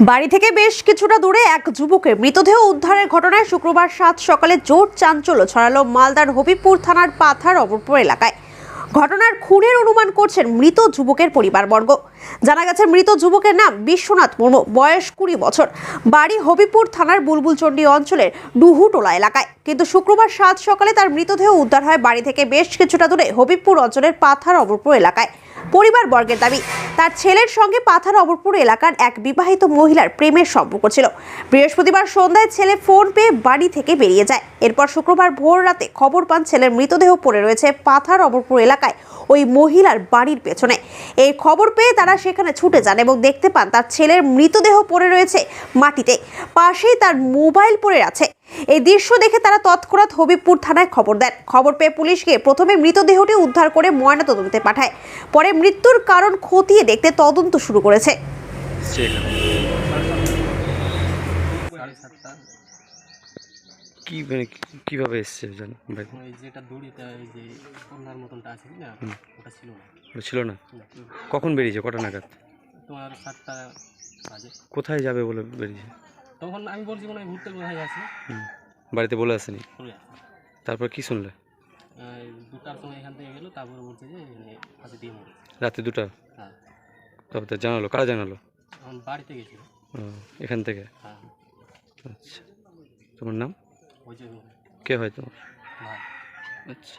বাড়ি থেকে বেশ কিছুটা দূরে এক যুবকের মৃতদেহ উদ্ধারের ঘটনায় শুক্রবার সাত সকালে জোর চাঞ্চল্য ছড়ালো মালদার হবিবপুর থানার পাথার অপরপুর এলাকায়। ঘটনার খুনের অনুমান করছেন মৃত যুবকের পরিবারবর্গ। জানা গেছে, মৃত যুবকের নাম বিশ্বনাথ মুর্মু, বয়স কুড়ি বছর। বাড়ি হবিপুর থানার বুলবুলচন্ডী অঞ্চলের ডুহুটোলা এলাকায়। কিন্তু শুক্রবার সাত সকালে তার মৃতদেহ উদ্ধার হয় বাড়ি থেকে বেশ কিছুটা দূরে হবিবপুর অঞ্চলের পাথার অপরপুর এলাকায়। পরিবার বর্গের দাবি, তার ছেলের সঙ্গে পাথার অবরপুর এলাকার এক বিবাহিত মহিলার প্রেমের সম্পর্ক ছিল। বৃহস্পতিবার সন্ধ্যায় ছেলে ফোন পেয়ে বাড়ি থেকে বেরিয়ে যায়। এরপর শুক্রবার ভোর রাতে খবর পান ছেলের মৃতদেহ পড়ে রয়েছে পাথার অবরপুর এলাকায় ওই মহিলার বাড়ির পেছনে। এই খবর পেয়ে তারা সেখানে ছুটে যান এবং দেখতে পান তার ছেলের মৃতদেহ পড়ে রয়েছে মাটিতে। পাশেই তার মোবাইল পড়ে আছে। এই দৃশ্য দেখে তারা তৎক্ষণাৎ হবিবপুর থানায় খবর দেন। খবর পেয়ে পুলিশ গিয়ে প্রথমে মৃতদেহটি উদ্ধার করে ময়নাতদন্তে পাঠায়। পরে মৃত্যুর কারণ খতিয়ে দেখতে তদন্ত শুরু করেছে। কি মানে কীভাবে এসছে জান? বাড়িতে ওই যেটা দড়িতে ওই যে কন্যার মতনটা আছে না ওটা ছিল না। ওটা ছিল না? না। কখন বেরিয়েছে? কটা নাগাদ? তোমার সাতটা বাজে। কোথায় যাবে বলে বেরিয়েছে? তখন আমি বলছি মনে হয় ঘুরতে কোথায় আছে। বাড়িতে বলে আসেনি? তারপর কি শুনলে? দুটার সময় এখান থেকে গেলো তারপরে বলছে যে ফাঁসি দিয়ে মরেছে রাতে দুটা? হ্যাঁ। তবে তো জানালো কারা জানালো? বাড়িতে গেছিল। এখান থেকে? হ্যাঁ। আচ্ছা। তোমার নাম? কে হয় তোমার? আচ্ছা।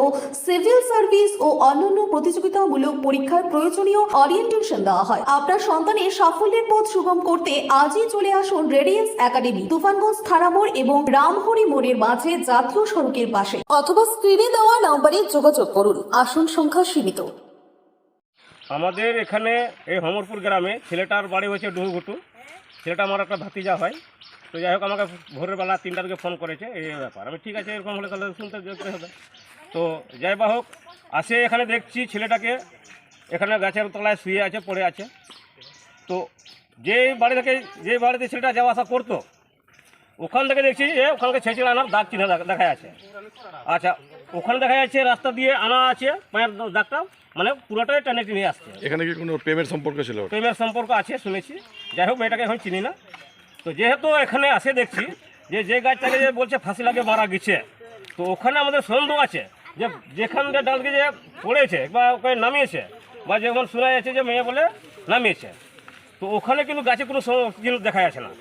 ও সিভিল সার্ভিস ও অন্যান্য প্রতিযোগিতামূলক পরীক্ষার প্রয়োজনীয় অরিয়েন্টেশন দেওয়া হয়। আপনার সন্তানের সাফল্যের পথ সুগম করতে আজই চলে আসুন রেডিয়েন্স একাডেমি তুফানগঞ্জ থানা মোড় এবং রামহরি মোড়ের মাঝে জাতীয় সড়কের পাশে। অথবা স্ক্রিনে দেওয়া নম্বরে যোগাযোগ করুন। আসন সংখ্যা সীমিত। আমাদের এখানে এই হমরপুর গ্রামে ছেলেটার বাড়ি হয়েছে ডুহুঘুটু ছেলেটা আমার একটা ভাতিজা হয়। তো যাই হোক, আমাকে ভোরের বেলা তিনটার দিকে ফোন করেছে। এই এই ব্যাপার। আমি ঠিক আছে, এরকম হলে তাহলে শুনতে যেতে হবে। তো যাই বা হোক আসে এখানে দেখছি ছেলেটাকে। এখানে গাছের তলায় শুয়ে আছে পড়ে আছে। তো যে বাড়ি থেকে যে বাড়িতে ছেলেটা যাওয়া আসা করতো ওখান থেকে দেখছি যে ওখানকে ছেঁচড়ে আনার দাগ চিহ্ন দেখা- দেখা যাচ্ছে। আচ্ছা ওখানে দেখা যাচ্ছে রাস্তা দিয়ে আনা আছে পায়ের দাগটা মানে পুরোটাই টেনে টেনে আসছে। এখানে কি কোনো প্রেমের সম্পর্ক ছিল? প্রেমের সম্পর্ক আছে শুনেছি। যাই হোক মেয়েটাকে এখন চিনি না। তো যেহেতু এখানে আসে দেখছি যে যে গাছটাকে যে বলছে ফাঁসি লাগে মারা গেছে। তো ওখানে আমাদের সন্দেহ আছে। যে যেখান দিয়ে ডালকে যে পড়েছে বা ওকে নামিয়েছে, বা যেমন শোনা যাচ্ছে যে মেয়ে বলে নামিয়েছে, তো ওখানে কিন্তু গাছে কোনো দেখা যাচ্ছে না।